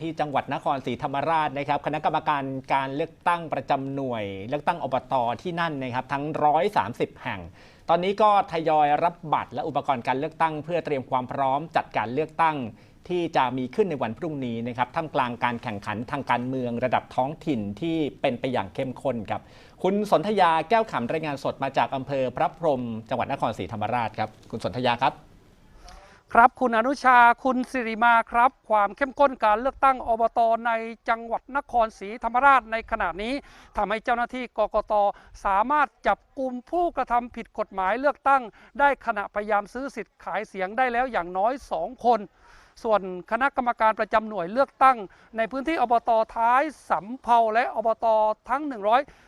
ที่จังหวัดนครศรีธรรมราชนะครับคณะกรรมการการเลือกตั้งประจำหน่วย เลือกตั้งอบตที่นั่นนะครับทั้ง 130 แห่ง ตอนนี้ก็ทยอยรับบัตรและอุปกรณ์การเลือกตั้ง เพื่อเตรียมความพร้อมจัดการเลือกตั้ง ที่จะมีขึ้นในวันพรุ่งนี้นะครับท่ามกลางการแข่งขันทางการเมืองระดับท้องถิ่นที่เป็นไปอย่างเข้มข้นครับคุณสนธยาแก้วขำรายงานสดมาจากอำเภอพระพรหมจังหวัดนครศรีธรรมราชครับคุณสนธยาครับ ครับคุณอนุชาคุณสิริมาครับ ความเข้มข้นการเลือกตั้งอบตในจังหวัดนครศรีธรรมราชในขณะนี้ทำให้เจ้าหน้าที่กกตสามารถจับกลุ่มผู้กระทำผิดกฎหมายเลือกตั้ง ได้ขณะพยายามซื้อสิทธิ์ขายเสียงได้แล้วอย่างน้อย 2 คน ส่วนคณะกรรมการประจำหน่วยเลือกตั้ง ในพื้นที่อบตท้ายสำเภาและอบตทั้ง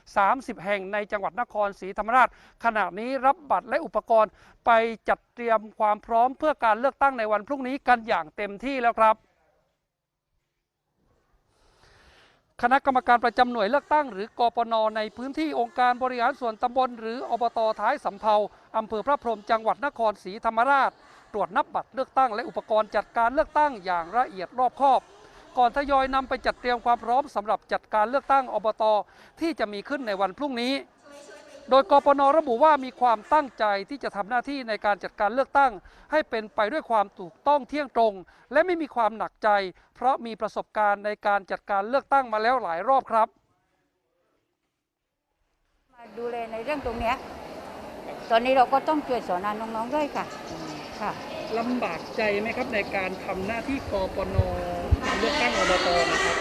130 แห่งในจังหวัดนครศรีธรรมราช ขณะนี้รับบัตรและอุปกรณ์ไปจัดเตรียมความพร้อมเพื่อการเลือกตั้งในวันพรุ่งนี้กันอย่างเต็มที่แล้วครับ คณะกรรมการประจำหน่วยเลือกตั้งหรือกปน ในพื้นที่องค์การบริหารส่วนตำบล หรืออบตท้ายสำเภาอำเภอพระพรหมจังหวัดนครศรีธรรมราช ตรวจนับบัตรเลือกตั้งและอุปกรณ์จัดการเลือกตั้งอย่างละเอียดรอบคอบ ก่อนทยอยนำไปจัดเตรียมความพร้อมสำหรับจัดการเลือกตั้งอบตที่จะมีขึ้นในวันพรุ่งนี้ โดยกปนระบุว่ามีความตั้งใจที่จะทำหน้าที่ในการจัดการเลือกตั้ง ให้เป็นไปด้วยความถูกต้องเที่ยงตรง และไม่มีความหนักใจ เพราะมีประสบการณ์ในการจัดการเลือกตั้งมาแล้วหลายรอบครับ มาดูแลในเรื่องตรงเนี้ยตอนนี้เราก็ต้องช่วยสอนงานน้องๆด้วยค่ะค่ะลำบากใจไหมครับในการทำหน้าที่กปนเลือกตั้งอบตนะครับ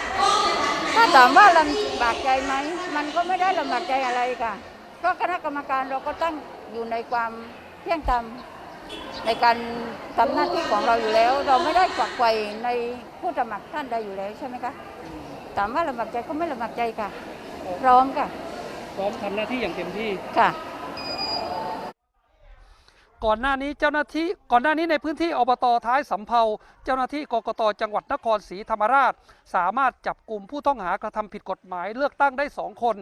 ถ้าถามว่าลำบากใจไหมมันก็ไม่ได้ลำบากใจอะไรค่ะ เพราะคณะกรรมการเราก็ตั้งอยู่ในความเที่ยงธรรมในการทำหน้าที่ของเราอยู่แล้ว เราไม่ได้ฝักไฟในผู้สมัครท่านใดอยู่แล้วใช่ไหมคะถามว่าลำบากใจก็ไม่ลำบากใจค่ะ พร้อมค่ะ พร้อมทำหน้าที่อย่างเต็มที่ค่ะ ก่อนหน้านี้เจ้าหน้าที่ก่อนหน้านี้ในพื้นที่อบตท้ายสำเภาเจ้าหน้าที่กกตจังหวัดนครศรีธรรมราช สามารถจับกลุ่มผู้ต้องหากระทำผิดกฎหมายเลือกตั้งได้ 2 คน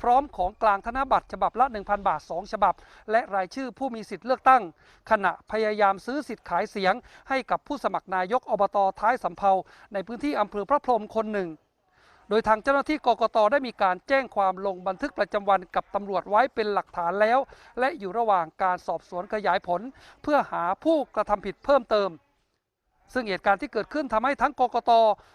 พร้อมของกลางธนบัตรฉบับละ 1,000 บาท 2 ฉบับ และรายชื่อผู้มีสิทธิ์เลือกตั้ง ขณะพยายามซื้อสิทธิ์ขายเสียง ให้กับผู้สมัครนายกอบตท้ายสำเภาในพื้นที่อำเภอพระพรหมคนหนึ่ง โดยทางเจ้าหน้าที่กกตได้มีการแจ้งความลงบันทึกประจำวันกับตำรวจไว้เป็นหลักฐานแล้ว และอยู่ระหว่างการสอบสวนขยายผล เพื่อหาผู้กระทำผิดเพิ่มเติม ซึ่งเหตุการณ์ที่เกิดขึ้นทำให้ทั้งกกต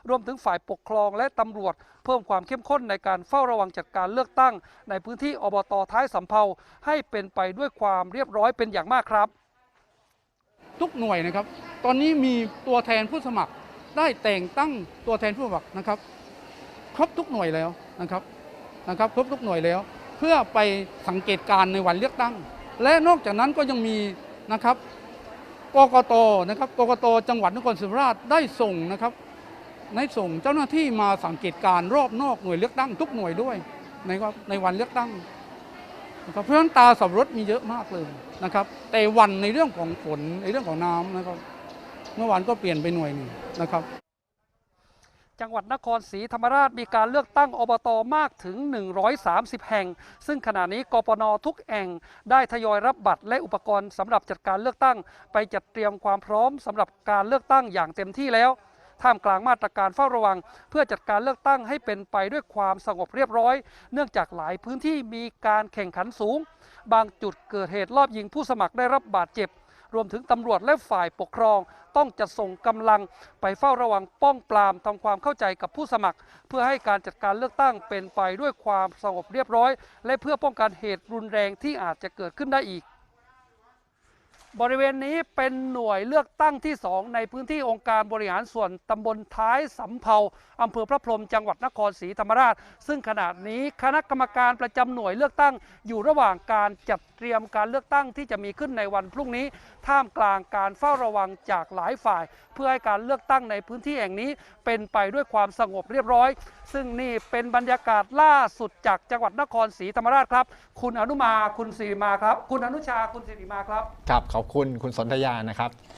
รวมถึงฝ่ายปกครองและตำรวจ เพิ่มความเข้มข้นในการเฝ้าระวังจัดการเลือกตั้ง ในพื้นที่อบตท้ายสำเภาให้เป็นไปด้วยความเรียบร้อยเป็นอย่างมากครับ ทุกหน่วยนะครับ ตอนนี้มีตัวแทนผู้สมัครได้แต่งตั้งตัวแทนผู้สมัครนะครับ ครบทุกหน่วยแล้วนะครับนะครับครบทุกหน่วยแล้ว เพื่อไปสังเกตการณ์ในวันเลือกตั้ง และนอกจากนั้นก็ยังมีนะครับกกตนะครับกกตจังหวัดนครศรีธรรมราชได้ส่งนะครับได้ส่งเจ้าหน้าที่มาสังเกตการณ์รอบนอกหน่วยเลือกตั้งทุกหน่วยด้วยในในวันเลือกตั้งนะครับเพราะฉะนั้นตาสับรถมีเยอะมากเลยนะครับ แต่วันในเรื่องของฝนในเรื่องของน้ำนะครับ เมื่อวานก็เปลี่ยนไปหน่วยหนึ่งนะครับ จังหวัดนครศรีธรรมราชมีการเลือกตั้งอบตมากถึง 130 แห่ง ซึ่งขณะนี้กปนทุกแห่งได้ทยอยรับบัตรและอุปกรณ์สำหรับจัดการเลือกตั้ง ไปจัดเตรียมความพร้อมสำหรับการเลือกตั้งอย่างเต็มที่แล้วท่ามกลางมาตรการเฝ้าระวัง เพื่อจัดการเลือกตั้งให้เป็นไปด้วยความสงบเรียบร้อย เนื่องจากหลายพื้นที่มีการแข่งขันสูง บางจุดเกิดเหตุรอบยิงผู้สมัครได้รับบาดเจ็บ รวมถึงตำรวจและฝ่ายปกครอง ต้องจัดส่งกำลังไปเฝ้าระวังป้องปรามทำความเข้าใจกับผู้สมัคร เพื่อให้การจัดการเลือกตั้งเป็นไปด้วยความสงบเรียบร้อย และเพื่อป้องกันเหตุรุนแรงที่อาจจะเกิดขึ้นได้อีก บริเวณนี้เป็นหน่วยเลือกตั้งที่ 2 ในพื้นที่องค์การบริหารส่วนตำบลท้ายสำเภาอำเภอพระพรหมจังหวัดนครศรีธรรมราช ซึ่งขณะนี้คณะกรรมการประจำหน่วยเลือกตั้งอยู่ระหว่างการจัดเตรียมการเลือกตั้งที่จะมีขึ้นในวันพรุ่งนี้ ท่ามกลางการเฝ้าระวังจากหลายฝ่าย เพื่อให้การเลือกตั้งในพื้นที่แห่งนี้ เป็นไปด้วยความสงบเรียบร้อย ซึ่งนี่เป็นบรรยากาศล่าสุดจากจังหวัดนครศรีธรรมราชครับ คุณอนุมาคุณสิริมาครับ คุณอนุชาคุณสิริมาครับครับขอบคุณคุณสนธยานะครับ